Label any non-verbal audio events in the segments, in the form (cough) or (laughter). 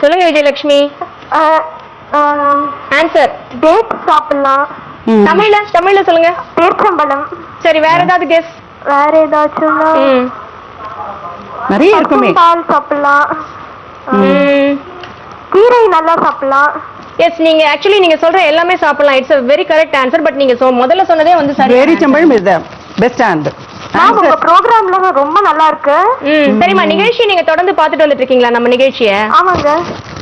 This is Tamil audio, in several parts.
சொல்லுங்க விஜயலட்சுமி. ஆன்சர் டேட் சாப்பிடலாம். தமிழ்ல? தமிழ்ல சொல்லுங்க. பேச்சம்பழம் சரி வேற ஏதாவது கெஸ் வேற ஏதாச்சும்னா நிறைய இருக்குமே. பால் சாப்பிடலாம். கீரை நல்லா சாப்பிடலாம். எஸ் நீங்க ஆக்சுவலி நீங்க சொல்ற எல்லாமே சாப்பிடலாம். It's a very correct answer but நீங்க சொ- முதல்ல சொன்னதே வந்து சரி. பேரிச்சம்பழம் is the best and ma'am உங்க ப்ரோக்ராம்ல ரொம்ப நல்லா இருக்கு. சரிம்மா. நிகழ்ச்சி நீங்க தொடர்ந்து பார்த்துட்டு வந்துட்டு இருக்கீங்களா நம்ம நிகழ்ச்சிய? ஆமாங்க.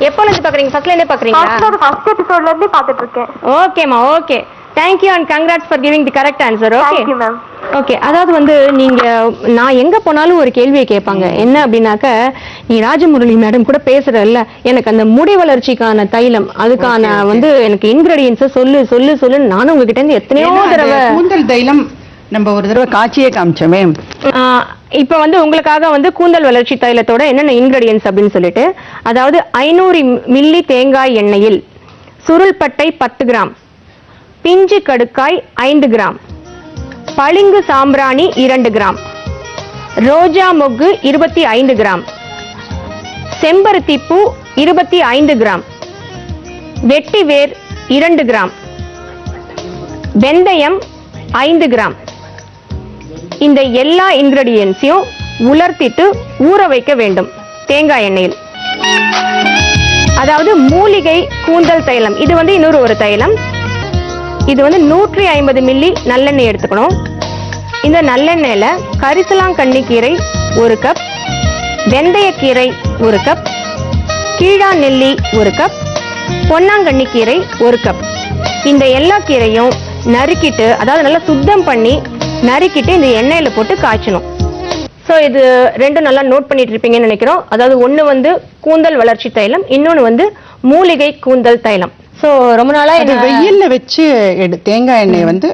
எப்போல இருந்து பாக்குறீங்க ஃபர்ஸ்ட்ல இருந்தே பாக்குறீங்களா ஃபர்ஸ்ட் ஃபர்ஸ்ட் எபிசோட்ல இருந்து பாத்துட்டு இருக்கேன். ஓகேம்மா okay thank you and congrats for giving the correct answer okay thank you ma'am okay அதாவது வந்து நீங்க நான் எங்க போனாலும் ஒரு கேள்வியை கேட்பாங்க. என்ன அப்படின்னாக்க நீ ராஜமுரளி மேடம் கூட பேசுறல்ல. எனக்கு அந்த முடி வளர்ச்சிக்கான தைலம் அதுக்கான வந்து எனக்கு இன்கிரீடியன்ஸ் சொல்லு சொல்லு சொல்லு நானும் உங்ககிட்ட இருந்து எத்தனையோ தடவை கூந்தல் தைலம் நம்ம ஒரு தடவை காட்சியே காமிச்சோமே. இப்போ இப்ப வந்து உங்களுக்காக வந்து கூந்தல் வளர்ச்சி தைலத்தோட என்னென்ன இன்கிரீடியன்ஸ் அப்படின்னு சொல்லிட்டு அதாவது ஐநூறு மில்லி தேங்காய் எண்ணெயில் சுருள்பட்டை பத்து கிராம் பிஞ்சு கடுக்காய் ஐந்து கிராம் பளிங்கு சாம்பிராணி இரண்டு கிராம் ரோஜா மொக்கு இருபத்தி ஐந்து கிராம் செம்பருத்தி பூ இருபத்தி ஐந்து கிராம் வெட்டி வேர் இரண்டு கிராம் வெந்தயம் ஐந்து கிராம். இந்த எல்லா இன்கிரீடியன்ஸையும் உலர்த்திட்டு ஊற வைக்க வேண்டும். தேங்காய் எண்ணெயில். அதாவது மூலிகை கூந்தல் தைலம். இது வந்து இன்னொரு ஒரு தைலம். இது வந்து நூற்றி ஐம்பது மில்லி நல்லெண்ணெய் எடுத்துக்கணும். இந்த நல்லெண்ணெயில கரிசலாங்கண்ணி கீரை ஒரு கப் வெந்தயக்கீரை ஒரு கப் கீழா நெல்லி ஒரு கப் பொன்னாங்கண்ணி கீரை ஒரு கப் இந்த எல்லா கீரையும் நறுக்கிட்டு அதாவது நல்லா சுத்தம் பண்ணி நறுக்கிட்டு இந்த எண்ணெயில் போட்டு காய்ச்சணும். ஸோ இது ரெண்டும் நல்லா நோட் பண்ணிட்டு இருப்பீங்கன்னு நினைக்கிறோம். அதாவது ஒன்று வந்து கூந்தல் வளர்ச்சி தைலம் இன்னொன்று வந்து மூலிகை கூந்தல் தைலம். ஸோ ரொம்ப நாளா அது என்ன வெயில்ல வச்சு எடு தேங்காய் எண்ணெய் வந்து.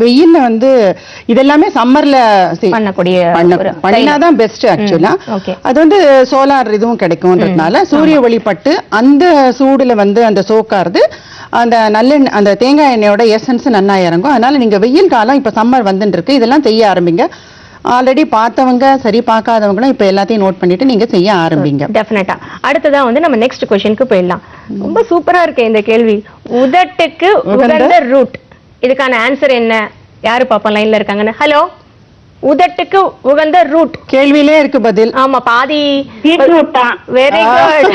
வெயில்ல வந்து இதெல்லாமே சம்மர்ல பண்ணக்கூடிய பண்ண ஒரு பண்ணினாதான் பெஸ்ட் ஆக்சுவலா. அது வந்து சோலார் இதுவும் கிடைக்கும்ன்றதுனால சூரிய ஒளிப்பட்டு அந்த சூடுல வந்து அந்த சோக்காருது. அந்த நல்லெண்ணெய் அந்த தேங்காய் எண்ணெயோட எசன்ஸ் நன்னா இறங்கும். அதனால நீங்க வெயில் காலம் இப்ப சம்மர் வந்துட்டு இருக்கு இதெல்லாம் செய்ய ஆரம்பிங்க. ஆல்ரெடி பார்த்தவங்க சரி பார்க்காதவங்களும் இப்ப எல்லாத்தையும் நோட் பண்ணிட்டு நீங்க செய்ய ஆரம்பிங்க. டெஃபினட்டா அடுத்ததா வந்து நம்ம நெக்ஸ்ட் கொஸ்டினுக்கு போயிடலாம். ரொம்ப சூப்பரா இருக்கு இந்த கேள்வி. உதட்டுக்கு உகந்த? ரூட் இதுக்கான ஆன்சர் என்ன? யாரு பாப்பா லைன்ல இருக்காங்கன்னு? ஹலோ உதட்டுக்கு உகந்த ரூட் கேள்வியிலே இருக்கு பதில். ஆமா பாதி. வெரி குட்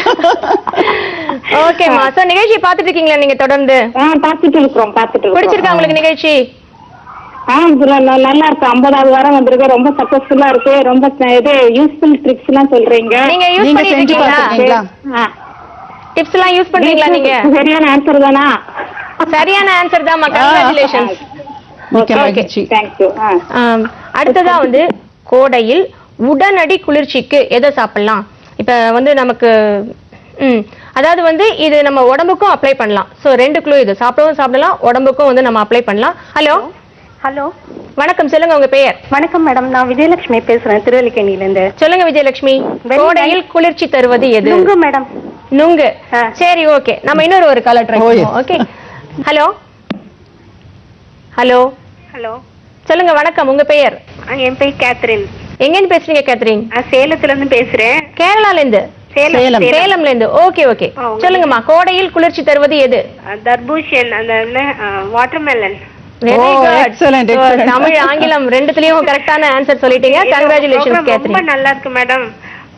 ஓகேமா சோ நிகழ்ச்சி பாத்துட்டு இருக்கீங்களா நீங்க தொடர்ந்து? பாத்துட்டு இருக்கிறோம் பாத்துட்டு பிடிச்சிருக்கா உங்களுக்கு நிகழ்ச்சி? ஆ நல்லா இருக்கு ஐம்பதாவது வாரம் வந்திருக்கு. ரொம்ப சக்சஸ்ஃபுல்லா இருக்கு. ரொம்ப இது யூஸ்ஃபுல் ட்ரிக்ஸ் எல்லாம் சொல்றீங்க. நீங்க யூஸ் நீங்க பண்ணிட்டு செஞ்சு. டிப்ஸ் எல்லாம் யூஸ் பண்றீங்களா நீங்க? சரியான ஆன்சர் தானா? சரியான ஆன்சர் தான் கங்க்ராச்சுலேஷன்ஸ் அடுத்ததா வந்து கோடையில் உடனடி குளிர்ச்சிக்கு எதை சாப்பிடலாம்? இப்ப வந்து நமக்கு ம். அதாவது வந்து இது நம்ம உடம்புக்கும் அப்ளை பண்ணலாம். சோ ரெண்டு குழு இது. சாப்பிடவும் சாப்பிடலாம் உடம்புக்கும் வந்து நம்ம அப்ளை பண்ணலாம். Hello hello. வணக்கம் சொல்லுங்க உங்க பெயர். வணக்கம் மேடம் நான் விஜயலட்சுமி பேசுறேன் திருவல்லிக்கேணில இருந்து சொல்லுங்க விஜயலட்சுமி கோடையில் குளிர்ச்சி தருவது எது? நுங்கு மேடம். நுங்கு. சரி ஓகே. நம்ம இன்னொரு ஒரு colour try okay. Hello. Hello. Hello. சொல்லுங்க வணக்கம் உங்க பெயர்? என் பேர் கேத்ரின். எங்கேருந்து பேசுறீங்க கேத்ரின்? சேலத்துல இருந்து பேசுறேன். கேரளால இருந்து சேலம். சேலம். சேலம்ல இருந்து ஓகே. ஓகே. சொல்லுங்கம்மா கோடையில் குளிர்ச்சி தருவது எது? தர்பூஷன் அந்த வாட்டர்மெலன் Oh. தமிழ் ஆங்கிலம் ரெண்டுத்துலயும் கரெக்டான ஆன்சர் சொல்லிட்டீங்க. கங்க்ராச்சுலேஷன்ஸ் ரொம்ப நல்லா இருக்கு மேடம்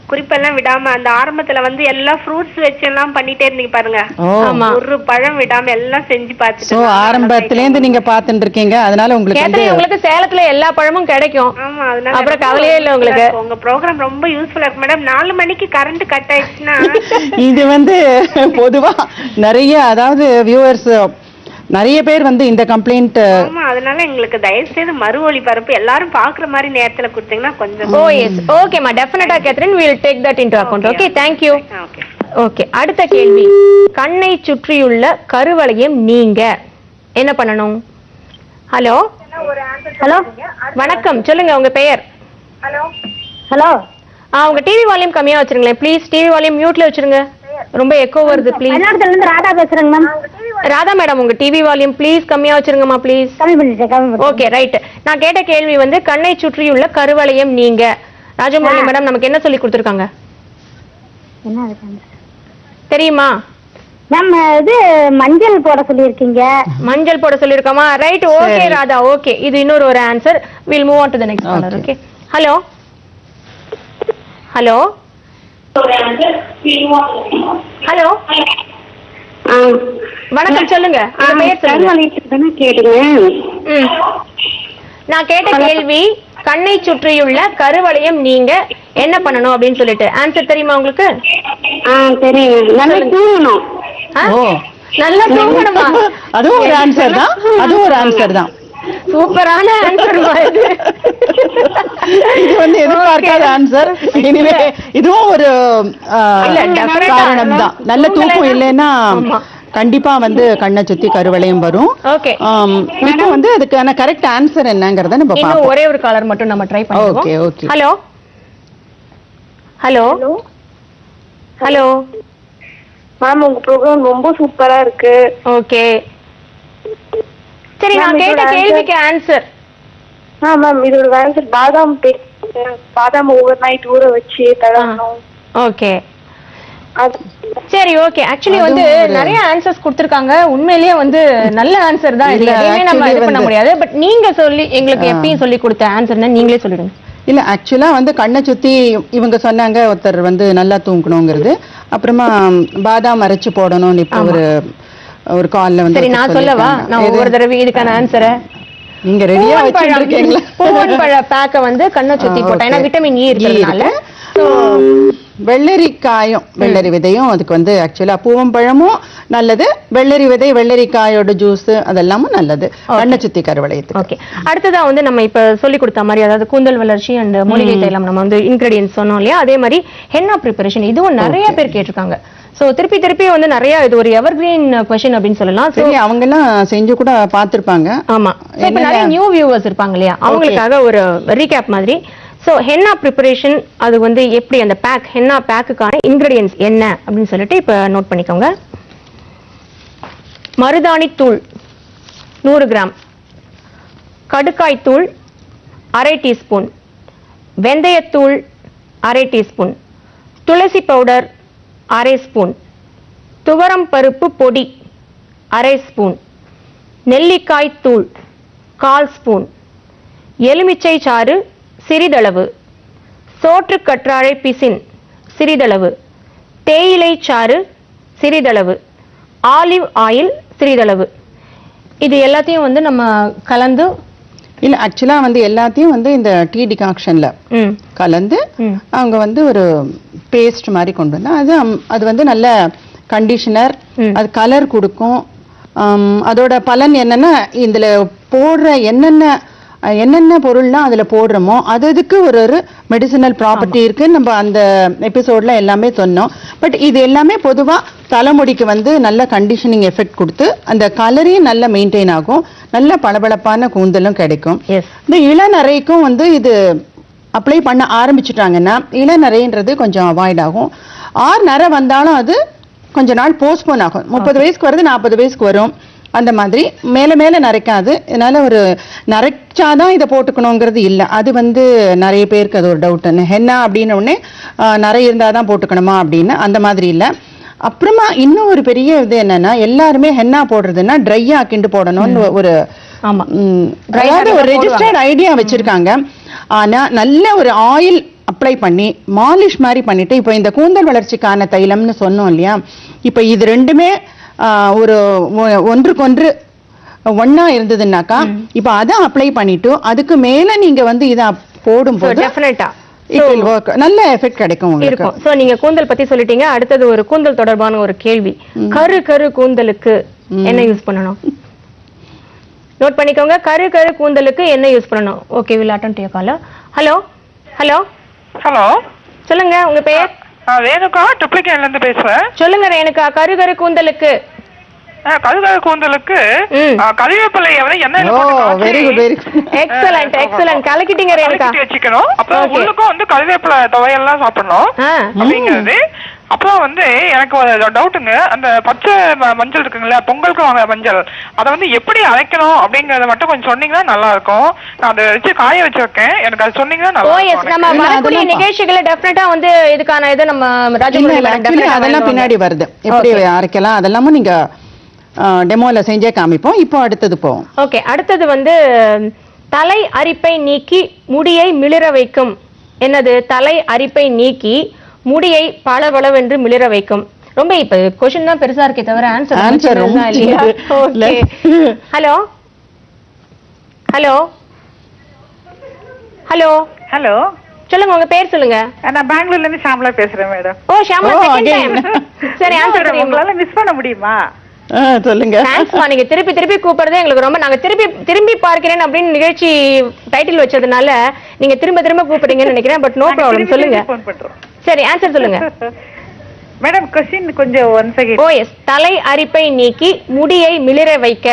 குறிப்பெல்லாம் விடாம அந்த ஆரம்பத்துல வந்து எல்லா ஃப்ரூட்ஸ் வச்சு எல்லாம் பண்ணிட்டே இருந்தீங்க பாருங்க. ஒரு பழம் விடாம எல்லாம் செஞ்சு சோ பார்த்துட்டு ஆரம்பத்துல இருந்து நீங்க பாத்துட்டு இருக்கீங்க அதனால உங்களுக்கு உங்களுக்கு சேலத்துல எல்லா பழமும் கிடைக்கும். ஆமா அதனால அப்புறம் கவலையே இல்ல உங்களுக்கு. உங்க ப்ரோக்ராம் ரொம்ப யூஸ்ஃபுல்லா இருக்கு மேடம் நாலு மணிக்கு கரண்ட் கட் ஆயிடுச்சுன்னா (laughs) இது வந்து பொதுவா நிறைய அதாவது வியூவர்ஸ் நிறைய பேர் வந்து இந்த கம்ப்ளைண்ட் ஆமா அதனால எங்களுக்கு தயவு செய்து மறு ஒளிபரப்பு. எல்லாரும் பாக்குற மாதிரி நேரத்துல கொடுத்தீங்கன்னா கொஞ்சம் ஓ எஸ் ஓகேம்மா டெஃபினட்டா Catherine will take that into account okay thank you okay okay அடுத்த கேள்வி. கண்ணை சுற்றியுள்ள கருவளையம் நீங்க. என்ன பண்ணணும்? ஹலோ ஹலோ வணக்கம். சொல்லுங்க உங்க பெயர்? ஹலோ ஆ உங்க டிவி வால்யூம் கம்மியா வச்சிருங்களேன். ப்ளீஸ் டிவி வால்யூம் மியூட்ல வச்சிருங்க. ரொம்ப எக்கோ வருது ப்ளீஸ் மயிலாடுதுறையில இருந்து ராதா பேசுறேங்க மேம் ராதா மேடம் உங்க டிவி வால்யூம் ப்ளீஸ் கம்மியா வச்சிருங்கம்மா ப்ளீஸ் கம்மி பண்ணிட்டேன் கம்மி பண்ணிட்டேன் ஓகே ரைட் நான் கேட்ட கேள்வி வந்து கண்ணை சுற்றியுள்ள கருவளையம் நீங்க. ராஜமௌலி மேடம் நமக்கு என்ன சொல்லி கொடுத்துருக்காங்க? என்ன அதுக்கு தெரியுமா? நம்ம இது மஞ்சள் போட சொல்லியிருக்கீங்க. மஞ்சள் போட சொல்லிருக்கோமா ரைட் ஓகே ராதா ஓகே இது இன்னொரு ஒரு answer will move on to the next caller. Okay hello hello hello. வணக்கம் சொல்லுங்க. நான் கேட்ட கேள்வி கண்ணை சுற்றியுள்ள கருவளையம் நீங்க என்ன பண்ணணும் அப்படின்னு சொல்லிட்டு. ஆன்சர் தெரியுமா உங்களுக்கு? ஆ தெரியுங்க. நல்லா தூங்கணும். ஆ? ஓ. நல்லா தூங்கணுமா? அதுவும் ஒரு ஆன்சர் தான். அதுவும் ஒரு ஆன்சர் தான். சூப்பரான ஆன்சர் இது. இது வந்து எதிர்பார்க்காத. ஆன்சர் இனிமே இதுவும் ஒரு. காரணம் தான் நல்ல தூக்கம் இல்லைன்னா. கண்டிப்பா வந்து கண்ணை சுத்தி கருவளையம் வரும். ஓகே இப்போ வந்து அதுக்கான கரெக்ட் ஆன்சர் என்னங்கறத நம்ம பார்ப்போம். ஒரே ஒரு காலர் மட்டும் நம்ம ட்ரை பண்ணுவோம் okay. Hello hello hello ma'am உங்க ப்ரோக்ராம் ரொம்ப சூப்பரா இருக்கு. ஓகே சரி நான் கேட்ட கேள்விக்கு ஆன்சர் ஆ மேம் இதோட ஆன்சர் பாதாம். பாதாம் ஓவர் நைட் ஊற வச்சு தடவணும். ஓகே சரி ஓகே ஆக்சுவலி வந்து நிறைய ஆன்சர்ஸ் கொடுத்திருக்காங்க. உண்மையிலேயே வந்து நல்ல ஆன்சர் தான். இல்ல, நம்ம இது பண்ண முடியாது. பட் நீங்க சொல்லி எங்களுக்கு எப்பயும் சொல்லி கொடுத்த ஆன்சர்னா நீங்களே சொல்லிடுங்க. இல்ல ஆக்சுவலா வந்து கண்ணை சுத்தி இவங்க சொன்னாங்க ஒருத்தர் வந்து நல்லா தூங்கணுங்கிறது. அப்புறமா பாதாம் அரைச்சு போடணும்னு இப்போ ஒரு ஒரு கால்ல வந்து சரி நான் சொல்லவா. நான்? ஒவ்வொரு தடவை இதுக்கான ஆன்சரை நீங்க ரெடியா வச்சிருக்கீங்களா பூவன் பழ பேக்க வந்து கண்ணை சுத்தி போட்டேன். ஏன்னா. விட்டமின் இ இருக்கிறதுனால. இருக்கு. வெள்ளரிக்காயும் வெள்ளரி விதையும் அதுக்கு வந்து ஆக்சுவலா பூவம்பழமும் நல்லது. வெள்ளரி விதை வெள்ளரிக்காயோட ஜூஸ் அதெல்லாமும் நல்லது. கண்ணை சுத்தி கருவளையத்துக்கு. ஓகே அடுத்ததா வந்து நம்ம இப்ப சொல்லி கொடுத்த மாதிரி அதாவது கூந்தல் வளர்ச்சி அண்ட் மூலிகை தைலம் நம்ம வந்து இன்கிரீடியன்ஸ் சொன்னோம் இல்லையா? அதே மாதிரி ஹென்னா ப்ரிப்பரேஷன் இதுவும் நிறைய பேர் கேட்டிருக்காங்க. சோ திருப்பி திருப்பி வந்து நிறைய இது ஒரு எவர் கிரீன் கொஸ்டின் அப்படின்னு சொல்லலாம். சரி அவங்க எல்லாம் செஞ்சு கூட பார்த்திருப்பாங்க. ஆமா. இப்ப நிறைய நியூ வியூவர்ஸ் இருப்பாங்க இல்லையா? அவங்களுக்காக ஒரு ரீகேப் மாதிரி. சோ ஹென்னா ப்ரிப்பரேஷன் அது வந்து எப்படி அந்த பேக் ஹென்னா பேக்குக்கான இன்கிரீடியன்ஸ் என்ன அப்படின்னு சொல்லிட்டு இப்ப நோட் பண்ணிக்கோங்க. மருதாணி தூள் நூறு கிராம். கடுக்காய் தூள் அரை டீஸ்பூன். வெந்தயத்தூள் அரை டீஸ்பூன். துளசி பவுடர் அரை ஸ்பூன். துவரம் பருப்பு பொடி அரை ஸ்பூன். நெல்லிக்காய் தூள் கால் ஸ்பூன். எலுமிச்சை சாறு சிறிதளவு. சோற்று கற்றாழை பிசின் சிறிதளவு. தேயிலை சாறு சிறிதளவு. ஆலிவ் ஆயில் சிறிதளவு. இது எல்லாத்தையும் வந்து நம்ம கலந்து இல்ல ஆக்சுவலா வந்து எல்லாத்தையும் வந்து இந்த டீ டிகாக்ஷன்ல ம். கலந்து. அவங்க வந்து ஒரு பேஸ்ட் மாதிரி கொண்டு வந்தா அது அது வந்து நல்ல கண்டிஷனர். அது கலர் கொடுக்கும். அதோட பலன் என்னன்னா இதுல போடுற என்னென்ன என்னென்ன பொருள்லாம் அதுல போடுறோமோ அது அதுக்கு ஒரு ஒரு மெடிசினல் ப்ராப்பர்ட்டி இருக்கு. நம்ம அந்த எபிசோட்ல எல்லாமே சொன்னோம். பட் இது எல்லாமே பொதுவா தலைமுடிக்கு வந்து நல்ல கண்டிஷனிங் எஃபெக்ட் கொடுத்து அந்த கலரையும் நல்ல மெயின்டைன் ஆகும். நல்ல பளபளப்பான கூந்தலும் கிடைக்கும். இந்த இளநரைக்கும் வந்து இது அப்ளை பண்ண ஆரம்பிச்சுட்டாங்கன்னா இளநரைன்றது கொஞ்சம் அவாய்ட் ஆகும். ஆறு நரை வந்தாலும் அது கொஞ்ச நாள் போஸ்ட்போன் ஆகும். முப்பது வயசுக்கு வருது நாற்பது வயசுக்கு வரும். அந்த மாதிரி மேல மேல நரைக்காது. இதனால ஒரு நரைச்சாதான் இதை போட்டுக்கணுங்கிறது இல்லை. அது வந்து நிறைய பேருக்கு அது ஒரு டவுட் ஹென்னா அப்படின்னு உடனே ஆஹ், நரை இருந்தாதான் போட்டுக்கணுமா அப்படின்னு அந்த மாதிரி இல்லை. அப்புறமா இன்னும் ஒரு பெரிய இது என்னன்னா எல்லாருமே ஹென்னா போடுறதுன்னா ட்ரை ஆக்கிண்டு போடணும்னு ஒரு ஆமா. ஒரு தான் ரெஜிஸ்டர்ட் ஐடியா வச்சிருக்காங்க. ஆனா நல்ல ஒரு ஆயில் அப்ளை பண்ணி மாலிஷ் மாதிரி பண்ணிட்டு இப்போ இந்த கூந்தல் வளர்ச்சிக்கான தைலம்னு சொன்னோம் இல்லையா? இப்போ இது ரெண்டுமே ஒரு ஒன்றுக்கொன்று ஒண்ணா இருந்ததுன்னாக்கா இப்போ அதை அப்ளை பண்ணிட்டு அதுக்கு மேல நீங்க வந்து இதை போடும்போது டெஃபினட்டா. நல்ல எஃபெக்ட் கிடைக்கும் இருக்கும். சோ நீங்க கூந்தல் பத்தி சொல்லிட்டீங்க. அடுத்தது ஒரு கூந்தல் தொடர்பான ஒரு கேள்வி. கரு கரு கூந்தலுக்கு என்ன யூஸ் பண்ணணும்? நோட் பண்ணிக்கோங்க. கரு கரு கூந்தலுக்கு என்ன யூஸ் பண்ணணும்? Okay will attend to call hello hello hello சொல்லுங்க உங்க பெயர்? நான் ரேணுகா ட்ரிப்ளிகேன்ல இருந்து பேசுறேன். சொல்லுங்க ரேணுகா. கரு கரு கூந்தலுக்கு. கழுகால கூந்தலுக்கு காய்ச்சி very good very excellent excellent கலக்கிட்டீங்க Renuka. வச்சுக்கணும். அப்புறம். உள்ளுக்கும் வந்து கறிவேப்பிலை துவையெல்லாம் சாப்பிடணும். அப்படிங்கிறது. அப்புறம் வந்து எனக்கு ஒரு டவுட்டுங்க. அந்த பச்சை மஞ்சள் இருக்குங்களா பொங்கலுக்கு வாங்க மஞ்சள். அதை வந்து எப்படி அரைக்கணும் அப்படிங்கறத மட்டும் கொஞ்சம் சொன்னீங்கன்னா நல்லா இருக்கும் நான் அதை வச்சு காய வச்சிருக்கேன். எனக்கு அது சொன்னீங்கன்னா ஓ நல்லா நம்ம வரக்கூடிய நிகழ்ச்சிகளை டெஃபினட்டா வந்து இதுக்கான இது நம்ம அதெல்லாம். பின்னாடி வருது. எப்படி அரைக்கலாம் அதெல்லாமும் நீங்க டெமோல செஞ்சே காமிப்போம். இப்போ அடுத்தது போவோம். ஓகே அடுத்தது வந்து தலை அரிப்பை நீக்கி முடியை மிளிர வைக்கும். என்னது? தலை அரிப்பை நீக்கி முடியை பளபளவென்று மிளிர வைக்கும். ரொம்ப இப்ப கொஸ்டின் தான் பெருசா இருக்கே தவிர answer. Okay hello hello hello hello சொல்லுங்க உங்க பேர் சொல்லுங்க. நான் பெங்களூர்ல இருந்து ஷாம்லா பேசுறேன் madam oh Shama Oh, second. Time சரி ஆன்சர் உங்களால மிஸ் பண்ண முடியுமா? சொல்லுங்க. தேங்க்ஸ்மா நீங்க திருப்பி திருப்பி கூப்பிடுறது எங்களுக்கு ரொம்ப நாங்க திருப்பி திரும்பி பார்க்கிறேன் அப்படின்னு நிகழ்ச்சி டைட்டில் வச்சதுனால நீங்க திரும்ப திரும்ப கூப்பிடுறீங்கன்னு நினைக்கிறேன். பட் நோ ப்ராப்ளம் சொல்லுங்க. சரி ஆன்சர் சொல்லுங்க. (laughs) மேடம் கொஸ்டின் கொஞ்சம் ஒன் ஓ செகண்ட் எஸ் தலை அரிப்பை நீக்கி முடியை மிளிர வைக்க.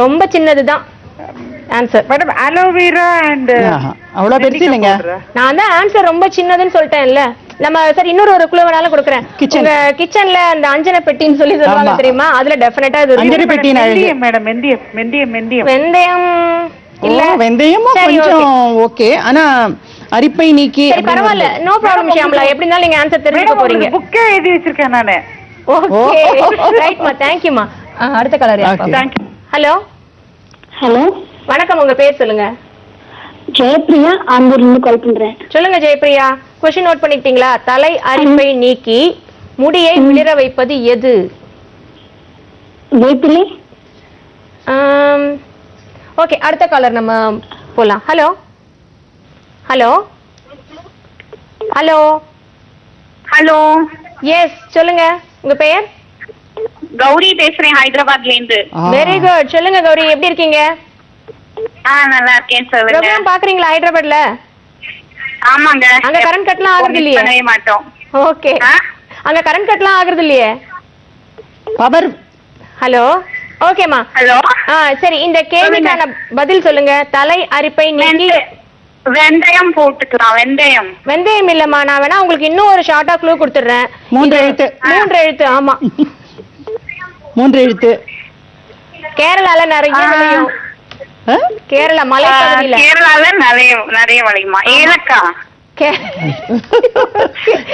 ரொம்ப சின்னதுதான். Answer madam aloe vera and அவ்வளவு பெருசு இல்லைங்க. நான் தான் ஆன்சர் ரொம்ப சின்னதுன்னு சொல்லிட்டேன்ல. நம்ம சரி இன்னொரு ஒரு குழு வேணாலும் கொடுக்குறேன். Kitchen. உங்க கிச்சன்ல அந்த அஞ்சன பெட்டின்னு சொல்லி சொல்லுவாங்க. தெரியுமா? அதுல டெஃபினட்டா இது அழகு. மெந்தியம் மேடம் மெந்தியம் மெந்தியம் மெந்தியம் வெந்தயம். ஓ இல்ல. வெந்தயமும் கொஞ்சம் ஓகே. ஆனா அரிப்பை நீக்கி சரி பரவாயில்ல. No problem Shyamla. எப்படி இருந்தாலும் நீங்க ஆன்சர் தெரிஞ்சுக்க போறீங்க. புக்கே எழுதி வச்சிருக்கேன் நானு. ஓகே ரைட்மா தேங்க்யூமா அடுத்த கலர். தேங்க்யூ ஹலோ ஹலோ வணக்கம் உங்க பேர் சொல்லுங்க. ஜெயப்பிரியா ஆம்பூர்ல இருந்து கால் பண்றேன். சொல்லுங்க ஜெயப்பிரியா. Question note பண்ணிக்கிட்டீங்களா? தலை அரிப்பை நீக்கி முடியை மிளிர வைப்பது எது? வேப்பிலை ஓகே அடுத்த காலர் நம்ம போலாம். Hello hello hello hello yes சொல்லுங்க. உங்க பெயர்? கௌரி பேசுறேன் ஹைதராபாத்ல இருந்து. வெரி குட் சொல்லுங்க கௌரி. எப்படி இருக்கீங்க? ஆ நல்லா இருக்கேன் சொல்லுங்க. ப்ரோக்ராம் பாக்குறீங்களா ஹைதராபாத்ல? ஆமாங்க. அங்க கரண்ட் கட்லாம் ஆகுறது இல்லையே? பண்ணவே மாட்டோம். ஓகே ஆ? அங்க கரண்ட் கட்லாம் ஆகுறது இல்லையே? பவர் ஹலோ ஓகேமா ஹலோ ஆ சரி இந்த கேள்விக்கான பதில் சொல்லுங்க. தலை அரிப்பை நீக்கி வெந்த- வெந்தயம் போட்டுக்கலாம் வெந்தயம். வெந்தயம் இல்லம்மா. நான் வேணா உங்களுக்கு இன்னும் ஒரு ஷார்ட்டா க்ளூ கொடுத்துடுறேன். மூன்று எழுத்து. மூன்று எழுத்து ஆமா. மூன்று எழுத்து. கேரளால நிறைய ஆ. விளையும். ஆ? கேரளா மலை கேரளால நிறைய நிறைய விளையுமா ஏலக்காய்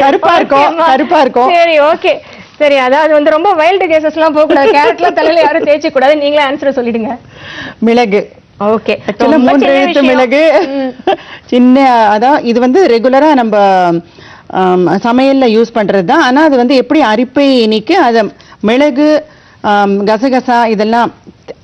கருப்பா இருக்கும். கருப்பா இருக்கும் சரி ஓகே. சரி அதாவது வந்து ரொம்ப வைல்டு கேசஸ் எல்லாம் போக கூடாது கேரட்லாம் தலையில யாரும் தேய்ச்சி கூடாது நீங்களே ஆன்சர் சொல்லிடுங்க. மிளகு. ஓகே. மூன்று எழுத்து மிளகு. சின்ன அதான் இது வந்து ரெகுலரா நம்ம சமையல்ல யூஸ் பண்றது தான் ஆனா அது வந்து எப்படி அரிப்பை நீக்கி அதை மிளகு கசகசா இதெல்லாம்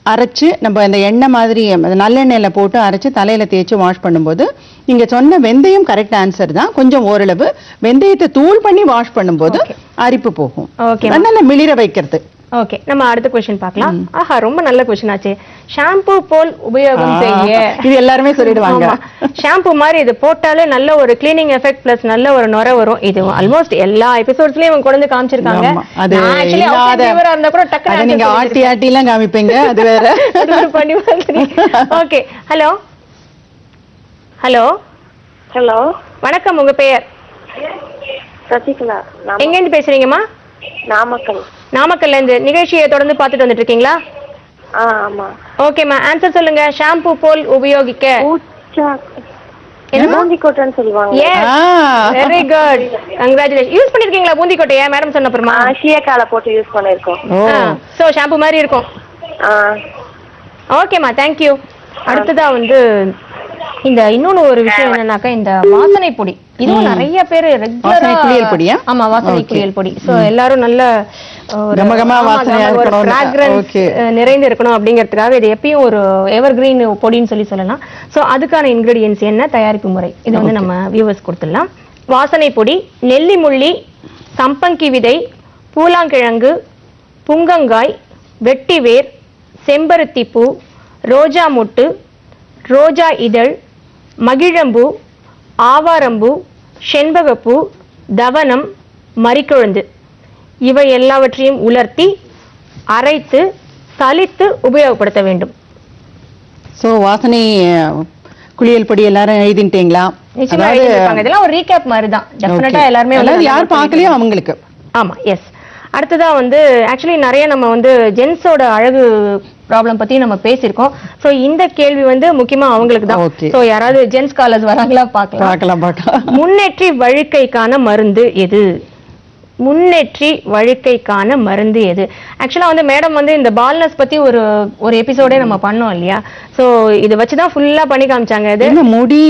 அரைச்சு நம்ம அந்த எண்ணெய் மாதிரி நல்லெண்ணெயில போட்டு அரைச்சு தலையில தேய்ச்சி வாஷ் பண்ணும்போது நீங்க சொன்ன வெந்தயம் கரெக்ட் ஆன்சர் தான். கொஞ்சம் ஓரளவு வெந்தயத்தை தூள் பண்ணி வாஷ் பண்ணும்போது அரிப்பு போகும். அதனால மிளிர வைக்கிறது. ஓகே நம்ம அடுத்த கொஸ்டின் பார்க்கலாம். ஆஹா ரொம்ப நல்ல கொஸ்டின் ஆச்சு. ஷாம்பு போல் உபயோகம் செய்ய. இது எல்லாருமே சொல்லிடுவாங்க. ஷாம்பு மாதிரி இது போட்டாலே நல்ல ஒரு கிளீனிங் எஃபெக்ட் பிளஸ் நல்ல ஒரு நுரை வரும். இது ஆல்மோஸ்ட் எல்லா எபிசோட்ஸ்லயும் இவங்க கொண்டு வந்து காமிச்சிருக்காங்க. அது இருந்தா கூட அதை டக்குனு நீங்க ஆட்டி ஆட்டி எல்லாம் காமிப்பீங்க அது வேற. பண்ணி ஓகே ஹலோ ஹலோ ஹலோ வணக்கம் உங்க பெயர்? சசிகலா நாம- எங்க இருந்து பேசுறீங்கம்மா? நாமக்கல். நாமக்கல்ல இருந்து நிகழ்ச்சியை தொடர்ந்து பார்த்துட்டு வந்துட்டு இருக்கீங்களா ஓகேம்மா ஆன்சர் சொல்லுங்க. ஷாம்பு போல் உபயோகிக்க. வெரி குட் கங்க்ராச்சுலேஷன் யூஸ் பண்ணிருக்கீங்களா பூந்தி கொட்டையை மேடம் சொன்ன அப்புறமா? ஷியக்கால போட்டு யூஸ் பண்ணிருக்கோம். ஓ. சோ ஷாம்பு மாதிரி இருக்கும். ஆ. ஓகேம்மா தேங்க்யூ அடுத்ததா வந்து இந்த இன்னொன்னு ஒரு விஷயம் என்னன்னாக்கா இந்த வாசனை பொடி. இதுவும் நிறைய பேர் வாசனை குளியல் பொடியா? ஆமா வாசனை. குளியல் பொடி. சோ எல்லாரும் நல்ல நிறைந்து இருக்கணும் அப்படிங்கிறதுக்காக இது எப்பயும் ஒரு எவர் கிரீன் பொடின்னு சொல்லி சொல்லலாம். சோ அதுக்கான இன்கிரீடியன்ஸ் என்ன? தயாரிப்பு முறை. இது வந்து நம்ம வியூவர்ஸ் கொடுத்துடலாம். வாசனை பொடி நெல்லி முள்ளி சம்பங்கி விதை பூலாங்கிழங்கு புங்கங்காய் வெட்டிவேர் செம்பருத்தி பூ ரோஜா மொட்டு ரோஜா இதழ் மகிழம்பூ ஆவாரம்பூ செண்பகப்பூ தவனம் மறிக்கொழுந்து. இவை எல்லாவற்றையும் உலர்த்தி அரைத்து சலித்து உபயோகப்படுத்த வேண்டும். சோ வாசனை குளியல் பொடி எல்லாரும் எழுதிட்டீங்களா? இதெல்லாம் ஒரு ரீகேப் மாதிரி தான் டெஃபினட்டா. எல்லாருமே யார் பார்க்கலையோ. அவங்களுக்கு. ஆமா எஸ் அடுத்ததா வந்து ஆக்சுவலி நிறைய நம்ம வந்து ஜென்ஸோட அழகு ப்ராப்ளம் பத்தி நம்ம பேசியிருக்கோம். சோ இந்த கேள்வி வந்து முக்கியமா அவங்களுக்கு தான். சோ யாராவது ஜென்ஸ் காலர்ஸ் வராங்களா பார்க்கலாம். பார்க்கலாம் பார்க்கலாம். முன்னேற்றி வழுக்கைக்கான மருந்து எது? முன்னேற்றி வழுக்கைக்கான மருந்து எது? ஆக்சுவலா வந்து மேடம் வந்து இந்த பால்னஸ் பத்தி ஒரு ஒரு எபிசோடே நம்ம பண்ணோம் இல்லையா? சோ இதை வச்சுதான் ஃபுல்லா பண்ணி காமிச்சாங்க. இது முடி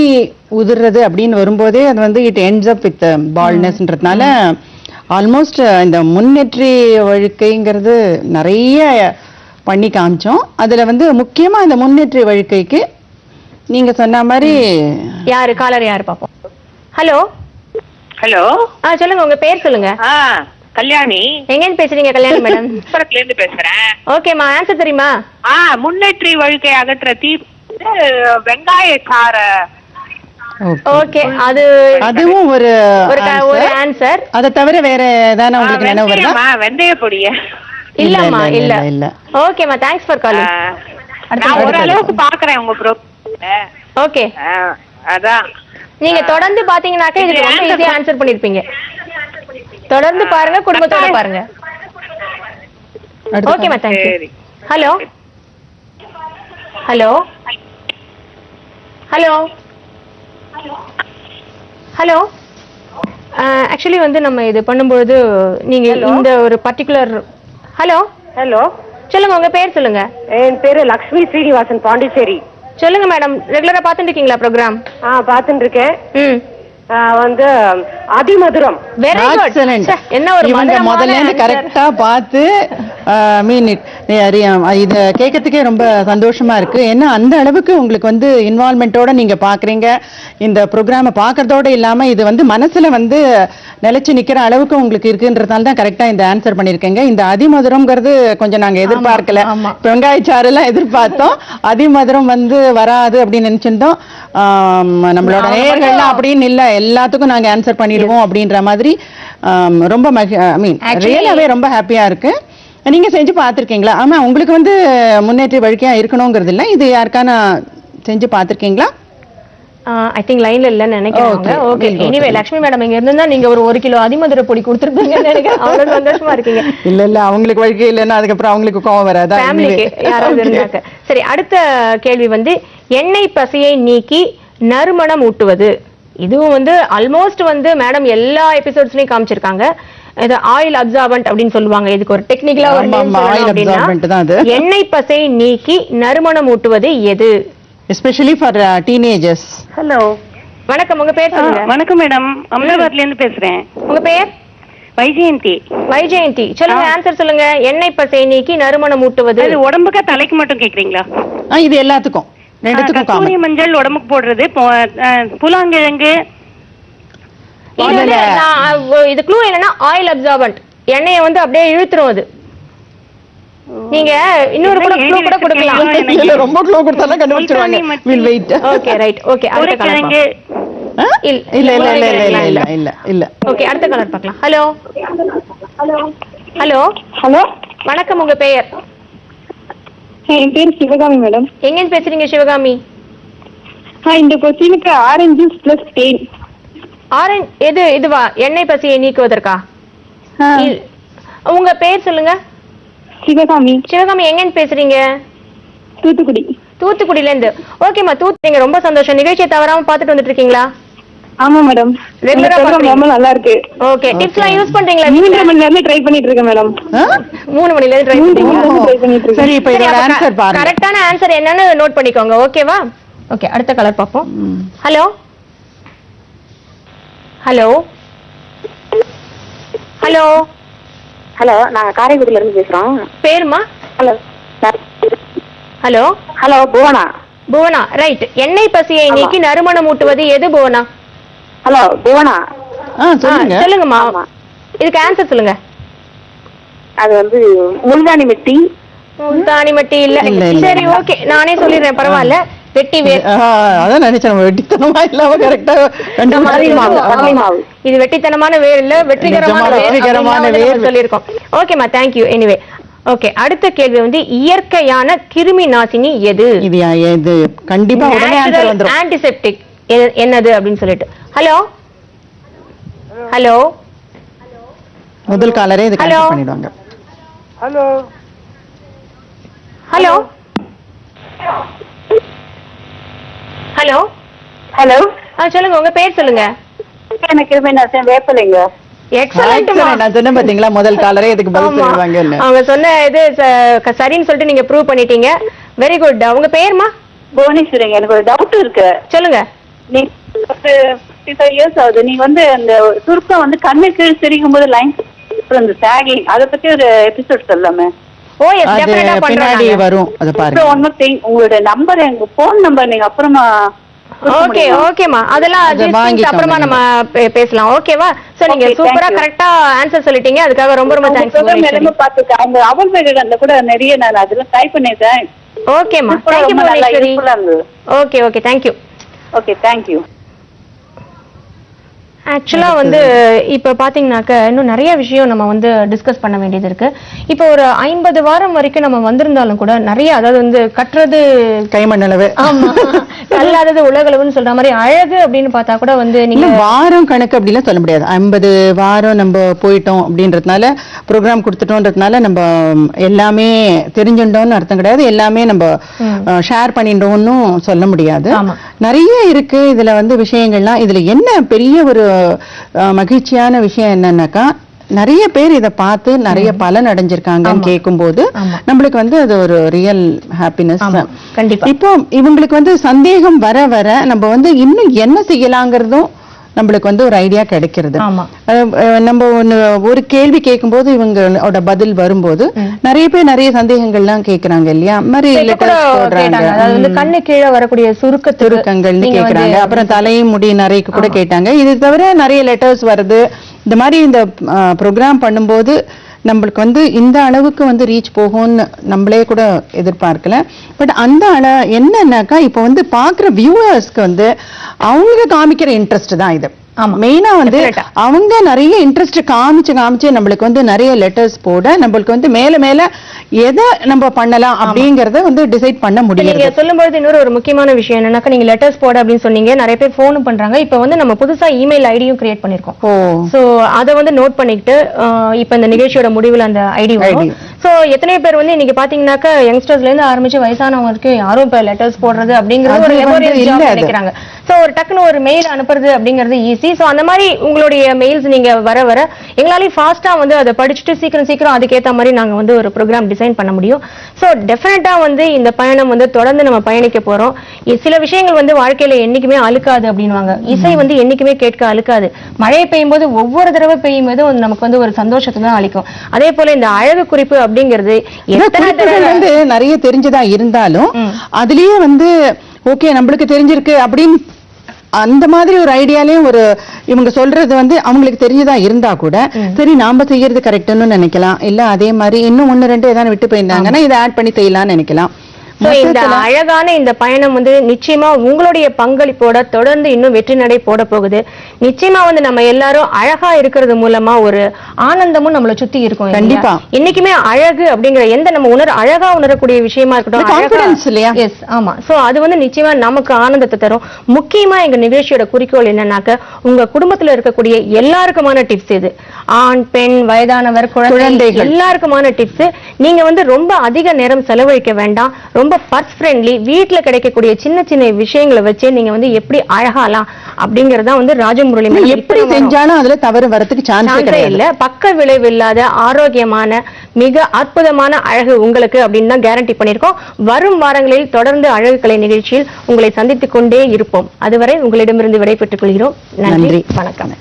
உதிர்றது அப்படின்னு வரும்போதே அது வந்து இட் ends up வித் பால்னஸ்ன்றதுனால ஆல்மோஸ்ட் இந்த முன்னேற்றி வழுக்கைங்கிறது நிறைய பண்ணி காமிச்சோம். அதுல வந்து முக்கியமா இந்த முன்னேற்றி வழுக்கைக்கு நீங்க சொன்ன மாதிரி யாரு? காலர் யாரு? பாப்போம். Hello hello. ஆ சொல்லுங்க உங்க பேர் சொல்லுங்க. ஆ கல்யாணி. எங்கேருந்து பேசுறீங்க கல்யாணி மேடம்? விழுப்புரத்துல இருந்து பேசுறேன் ஓகேம்மா ஆன்சர் தெரியுமா? ஆ முன்னேற்றி வழுக்கை அகற்ற தீ வெங்காய சார. ஓகே அது அதுவும் ஒரு ஒரு க- ஒரு answer. ஆன்சர் அதை தவிர வேற ஏதான உங்களுக்கு நினைவு வருதா? வெந்தயமா வெந்தய பொடிய. இல்லம்மா இல்ல, இல்ல. ஓகேம்மா தேங்க்ஸ் ஃபார் காலிங் நான் ஓரளவுக்கு பாக்குறேன் உங்க ப்ரோ ஓகே அதான். நீங்க தொடர்ந்து பாத்தீங்கன்னாக்க இதுக்கு ரொம்ப ஈஸியா ஆன்சர் பண்ணிருப்பீங்க. தொடர்ந்து பாருங்க குடும்பத்தோட பாருங்க. ஓகேம்மா thank you hello hello hello hello actually வந்து நம்ம இது பண்ணும்பொழுது நீங்க இந்த ஒரு பர்டிகுலர் ஹலோ ஹலோ சொல்லுங்க உங்க பேர் சொல்லுங்க. என் பேரு லக்ஷ்மி ஸ்ரீனிவாசன் பாண்டிச்சேரி. சொல்லுங்க மேடம் ரெகுலரா பாத்துட்டு இருக்கீங்களா ப்ரோக்ராம் ஆ பாத்துட்டு இருக்கேன். ம். வந்து அதிமதுரம். Very good Excellent. என்ன ஒரு இவங்க முதல்ல இருந்து. கரெக்டா பார்த்து மீன் இத கேட்கறதுக்கே ரொம்ப சந்தோஷமா இருக்கு. ஏன்னா அந்த அளவுக்கு உங்களுக்கு வந்து இன்வால்மெண்ட்டோட நீங்க பாக்குறீங்க இந்த ப்ரோக்ராம பாக்குறதோட இல்லாம இது வந்து மனசுல வந்து நிலைச்சு நிக்கிற அளவுக்கு உங்களுக்கு இருக்குன்றதால தான் கரெக்டா இந்த ஆன்சர் பண்ணிருக்கீங்க இந்த அதிமதுரம்ங்கிறது கொஞ்சம் நாங்க எதிர்பார்க்கல. வெங்காயச்சாறு எல்லாம் எதிர்பார்த்தோம். அதிமதுரம் வந்து வராது அப்படின்னு நினைச்சிருந்தோம். நம்மளோட மட்டும் அப்படின்னு இல்ல. எல்லாத்துக்கும் நாங்க ஆன்சர் பண்ணிடுவோம் அப்படின்ற மாதிரி ரொம்ப ஐ மீன் ரியலாவே ரொம்ப ஹாப்பியா இருக்கு. நீங்க செஞ்சு பார்த்திருக்கீங்களா? ஆமா உங்களுக்கு வந்து முன்னேற்ற வழிக்கையா இருக்கணுங்கிறது இல்ல. இது யாருக்கான செஞ்சு பார்த்திருக்கீங்களா? ஐ திங்க் லைன்ல இல்லன்னு நினைக்கிறேன். Okay anyway. லட்சுமி மேடம் இங்க இருந்தா நீங்க ஒரு ஒரு கிலோ அதிமதுரை பொடி கொடுத்துருப்பீங்கன்னு நினைக்கிறேன். அவ்வளவு சந்தோஷமா இருக்கீங்க. இல்ல இல்ல அவங்களுக்கு வழிக்கை இல்லைன்னா அதுக்கப்புறம் அவங்களுக்கு கோவம் வராதா? ஃபேமிலிக்கு. யாராவது. இருந்தாக்க. சரி அடுத்த கேள்வி வந்து எண்ணெய் பசையை நீக்கி நறுமணம் ஊட்டுவது. இதுவும் வந்து ஆல்மோஸ்ட் வந்து மேடம் எல்லா எபிசோட்ஸ்லயும் காமிச்சிருக்காங்க. இது ஆயில் அப்சார்பன்ட் அப்படின்னு சொல்லுவாங்க. இதுக்கு ஒரு டெக்னிக்கலா ஒரு அப்படின்னா. எண்ணெய் பசை நீக்கி நறுமணம் ஊட்டுவது எது? எஸ்பெஷலி ஃபார் டீனேஜர்ஸ் ஹலோ வணக்கம் உங்க பேர் சொல்லுங்க. வணக்கம் மேடம் அமதாபாத்ல இருந்து பேசுறேன். உங்க பேர்? வைஜெயந்தி. வைஜெயந்தி. சொல்லுங்க ஆன்சர் சொல்லுங்க. எண்ணெய் பசை நீக்கி நறுமணம் ஊட்டுவது? அது உடம்புக்கா தலைக்கு மட்டும் கேக்குறீங்களா? இது எல்லாத்துக்கும். கஸ்தூரி மஞ்சள் உடம்புக்கு போடுறது புலாங்கிழங்கு. இது க்ளூ என்னன்னா ஆயில் அப்சார்பன்ட் எண்ணெயை வந்து அப்படியே இழுத்துரும் அது. நீங்க இன்னொரு கூட க்ளூ கூட கொடுக்கலாம். இல்ல ரொம்ப க்ளூ கொடுத்தால கண்டுபிடிச்சிடுவாங்க will wait okay right okay அடுத்த கலர் இல்ல இல்ல இல்ல இல்ல இல்ல இல்ல இல்ல. ஓகே அடுத்த கலர் பார்க்கலாம். ஹலோ ஹலோ ஹலோ வணக்கம் உங்க பெயர்? என் பேர் சிவகாமி மேடம். எங்கேருந்து பேசுறீங்க சிவகாமி? இந்த கொஸ்டினுக்கு ஆரஞ்சு பிளஸ் தேன். ஆரஞ்சு எது இதுவா? எண்ணெய் பசியை நீக்குவதற்கா? உங்க பேர் சொல்லுங்க. சிவகாமி. சிவகாமி எங்கேருந்து பேசுறீங்க? தூத்துக்குடி. தூத்துக்குடியில இருந்து ஓகேம்மா தூத்துக்குடிங்க ரொம்ப சந்தோஷம். நிகழ்ச்சியை தவறாம பாத்துட்டு வந்துட்டு இருக்கீங்களா? ஆமா மேடம் பாக்குறீங்க? ரொம்ப நல்லா இருக்கு ஓகே டிப்ஸ் எல்லாம் யூஸ் பண்றீங்களா? மணி நேரம் ட்ரை பண்ணிட்டு இருக்கேன் மேடம் ஆ? மூணு மணில இருந்து ட்ரை நேரம் இருக்கேன் சரி இப்ப இதோட ஆன்சர் பாருங்க. கரெக்டான ஆன்சர் என்னன்னு நோட் பண்ணிக்கோங்க ஓகேவா ஓகே அடுத்த கலர் பார்ப்போம். ஹலோ ஹலோ ஹலோ ஹலோ நாங்க காரைக்குடியில இருந்து பேசுறோம். பேருமா? Hello hello hello Bhuvana. Bhuvana right எண்ணெய் பசியை நீக்கி நறுமணம் ஊட்டுவது எது புவனா? ஹலோ புவனா? ஆ சொல்லுங்க. சொல்லுங்கம்மா. ஆமா. இதுக்கு ஆன்சர் சொல்லுங்க. அது வந்து முல்தானி மிட்டி. முல்தானி மட்டி இல்ல. சரி. ஓகே நானே சொல்லிடுறேன் பரவாயில்ல. வெட்டி வேர் ஆ, அதான் நினைச்சேன் நம்ம வெட்டித்தனமா இல்லாம கரெக்டா கடலை மாவு. இது வெட்டித்தனமான வேர் இல்ல வெற்றிகரமான வெற்றிகரமான வேர். சொல்லியிருக்கோம். ஓகேம்மா தேங்க்யூ எனிவே ஓகே அடுத்த கேள்வி வந்து இயற்கையான கிருமி நாசினி எது? இது கண்டிப்பா உடனே ஆன்சர் வந்துரும். ஆன்டிசெப்டிக் என்னது அப்படின்னு சொல்லிட்டு. ஹலோ ஹலோ முதல் காலரே இது. கனெக்ட் பண்ணிடுவாங்க. ஹலோ ஹலோ ஹலோ ஆ சொல்லுங்க உங்க பேர் சொல்லுங்க. எனக்கு நான் வேப்பலைங்க. நான் சொன்னேன் பாத்தீங்களா முதல் காலரே இதுக்கு பதில் அவங்க சொன்ன இது சரின்னு சொல்லிட்டு நீங்க ப்ரூவ் பண்ணிட்டீங்க. வெரி குட் உங்க பேர்மா? புவனேஸ்வரிங்க எனக்கு ஒரு டவுட் இருக்கு. சொல்லுங்க. நீ ஒரு ஃபிஃப்டி ஃபைவ் இயர்ஸ் ஆகுது. நீங்க வந்து அந்த சுருக்கம் வந்து கண்ணு கீழ் சிரிக்கும் போது லைன் அந்த அதை பத்தி ஒரு எபிசோட் சொல்லாமே ஓ பின்னாடி வரும் அதை பாருங்க. ஒன் மோர் திங் உங்களோட நம்பர் எங்க போன் நம்பர் நீங்க அப்புறமா ஓகே? ஓகேமா அதெல்லாம் அப்புறமா நம்ம பேசலாம். ஓகேவா சோ நீங்க சூப்பரா. கரெக்டா ஆன்சர் சொல்லிட்டீங்க. அதுக்காக ரொம்ப ரொம்ப தேங்க்ஸ் பார்த்துருக்கேன் அவங்க அவல் வேகன்ல கூட நிறைய நான் அதெல்லாம் டைப் பண்ணிருக்கேன் ஓகேமா thank you okay okay thank you okay thank you ஆக்சுவலா வந்து இப்ப பாத்தீங்கன்னாக்க இன்னும் நிறைய விஷயம் நம்ம வந்து டிஸ்கஸ் பண்ண வேண்டியது இருக்கு. இப்போ ஒரு ஐம்பது வாரம் வரைக்கும் நம்ம வந்திருந்தாலும் கூட நிறைய அதாவது வந்து கட்டுறது கைமண்ணளவு. ஆமா. கல்லாதது உலகளவுன்னு சொல்ற மாதிரி அழகு அப்படின்னு பார்த்தா கூட வந்து நீங்க வாரம் கணக்கு அப்படிலாம் சொல்ல முடியாது. ஐம்பது வாரம் நம்ம போயிட்டோம் அப்படின்றதுனால ப்ரோக்ராம் கொடுத்துட்டோன்றதுனால நம்ம எல்லாமே தெரிஞ்சுட்டோம்னு அர்த்தம் கிடையாது. எல்லாமே நம்ம ஷேர் பண்ணிட்டோம்னு சொல்ல முடியாது. நிறைய இருக்கு. இதுல வந்து விஷயங்கள்லாம். இதுல என்ன பெரிய ஒரு மகிழ்ச்சியான விஷயம் என்னன்னாக்கா நிறைய பேர் இத பார்த்து நிறைய பலன் அடைஞ்சிருக்காங்கன்னு கேட்கும்போது. நம்மளுக்கு வந்து அது ஒரு ரியல் ஹாப்பினஸ் கண்டிப்பா. இப்போ இவங்களுக்கு வந்து சந்தேகம் வர வர நம்ம வந்து இன்னும் என்ன செய்யலாங்கிறதும் நம்மளுக்கு வந்து ஒரு ஐடியா கிடைக்கிறது. நம்ம ஒரு கேள்வி கேட்கும்போது இவங்களோட பதில் வரும்போது நிறைய பேர் நிறைய சந்தேகங்கள்லாம் கேக்குறாங்க இல்லையா? மாதிரி போடுறாங்க. கண்ணு கீழே வரக்கூடிய சுருக்கத்துக்கு சுருக்கங்கள்னு கேக்குறாங்க அப்புறம் தலை முடி நரைக்கு கூட கேட்டாங்க. இது தவிர நிறைய லெட்டர்ஸ் வருது. இந்த மாதிரி இந்த ப்ரோக்ராம் பண்ணும்போது நம்மளுக்கு வந்து இந்த அளவுக்கு வந்து ரீச் போகும்னு நம்மளே கூட எதிர்பார்க்கல. பட் அந்த அள என்னன்னாக்கா இப்போ வந்து பார்க்குற வியூவர்ஸ்க்கு வந்து அவங்க காமிக்கிற இன்ட்ரெஸ்ட் தான் இது. மெயினா வந்து. அவங்க நிறைய இன்ட்ரெஸ்ட் காமிச்சு காமிச்சு நம்மளுக்கு வந்து நிறைய லெட்டர்ஸ் போட நம்மளுக்கு வந்து மேல மேல எதை நம்ம பண்ணலாம் அப்படிங்கறத வந்து டிசைட் பண்ண முடியாது நீங்க சொல்லும்போது இன்னொரு ஒரு முக்கியமான விஷயம் என்னன்னாக்கா நீங்க லெட்டர்ஸ் போட அப்படின்னு சொன்னீங்க. நிறைய பேர் ஃபோனும் பண்றாங்க. இப்ப வந்து நம்ம புதுசா இமெயில் ஐடியும் கிரியேட் பண்ணிருக்கோம். சோ அத வந்து நோட் பண்ணிக்கிட்டு இப்ப இந்த நிகழ்ச்சியோட முடிவுல அந்த ஐடி வரும். சோ எத்தனை பேர் வந்து இன்னைக்கு பாத்தீங்கன்னாக்கா யங்ஸ்டர்ஸ்ல இருந்து ஆரம்பிச்சு வயசானவங்க வரைக்கும் யாரும் இப்ப லெட்டர்ஸ் போடுறது அப்படிங்கிறது ஒரு. நினைக்கிறாங்க. சோ ஒரு டக்குன்னு ஒரு மெயில் அனுப்புறது அப்படிங்கிறது ஈஸி சோ அந்த மாதிரி உங்களுடைய மெயில்ஸ் நீங்க வர வர எங்களாலையும் ஃபாஸ்டா வந்து அதை படிச்சுட்டு சீக்கிரம் சீக்கிரம் அதுக்கேத்த மாதிரி நாங்க வந்து ஒரு ப்ரோக்ராம் டிசைன் பண்ண முடியும். சோ டெஃபினட்டா வந்து இந்த பயணம் வந்து தொடர்ந்து நம்ம பயணிக்க போறோம். சில விஷயங்கள் வந்து வாழ்க்கையில என்னைக்குமே அழுக்காது அப்படின்னுவாங்க. இசை வந்து என்னைக்குமே கேட்க அழுக்காது. மழை பெய்யும் போது ஒவ்வொரு தடவை பெய்யும் அது நமக்கு வந்து ஒரு சந்தோஷத்தை தான் அளிக்கும். அதே போல இந்த அழகு குறிப்பு அப்படிங்கிறது வந்து நிறைய தெரிஞ்சதா இருந்தாலும் அதுலயே வந்து ஓகே நம்மளுக்கு தெரிஞ்சிருக்கு அப்படின்னு அந்த மாதிரி ஒரு ஐடியாலயும் ஒரு இவங்க சொல்றது வந்து அவங்களுக்கு தெரிஞ்சதா இருந்தா கூட சரி நாம செய்யறது கரெக்ட்னு நினைக்கலாம். இல்ல அதே மாதிரி இன்னும் ஒண்ணு ரெண்டு ஏதாவது விட்டு போயிருந்தாங்கன்னா இதை ஆட் பண்ணி செய்யலாம்னு நினைக்கலாம். இந்த அழகான இந்த பயணம் வந்து நிச்சயமா உங்களுடைய பங்களிப்போட தொடர்ந்து இன்னும் வெற்றி நடை போட போகுது நிச்சயமா வந்து நம்ம எல்லாரும் அழகா இருக்கிறது மூலமா ஒரு ஆனந்தமும் நம்மள சுத்தி இருக்கும்? கண்டிப்பா. என்னைக்குமே அழகு அப்படிங்கிற எந்த நம்ம உணர அழகா உணரக்கூடிய விஷயமா இருக்கட்டும்? எஸ் ஆமா சோ அது வந்து நிச்சயமா நமக்கு ஆனந்தத்தை தரும் முக்கியமா எங்க நிகழ்ச்சியோட குறிக்கோள் என்னன்னாக்க உங்க குடும்பத்துல இருக்கக்கூடிய எல்லாருக்குமான டிப்ஸ் இது ஆண் பெண் வயதானவர் குழந்தை குழந்தைகள். எல்லாருக்குமான டிப்ஸ் நீங்க வந்து ரொம்ப அதிக நேரம் செலவழிக்க வேண்டாம். ரொம்ப பர்ஸ் ஃப்ரெண்ட்லி வீட்ல கிடைக்கக்கூடிய சின்ன சின்ன விஷயங்களை வச்சு நீங்க வந்து எப்படி அழகாலாம் அப்படிங்கறத வந்து ராஜமுரளி எப்படி. செஞ்சாலும் அதுல தவறு வரதுக்கு சான்ஸே இல்ல. பக்க விளைவு இல்லாத ஆரோக்கியமான மிக அற்புதமான அழகு உங்களுக்கு அப்படின்னு தான் கேரண்டி பண்ணிருக்கோம் வரும் வாரங்களில் தொடர்ந்து அழகு கலை நிகழ்ச்சியில் உங்களை சந்தித்துக் கொண்டே இருப்போம். அதுவரை உங்களிடமிருந்து விடைபெற்றுக் கொள்கிறோம். நன்றி. வணக்கம்.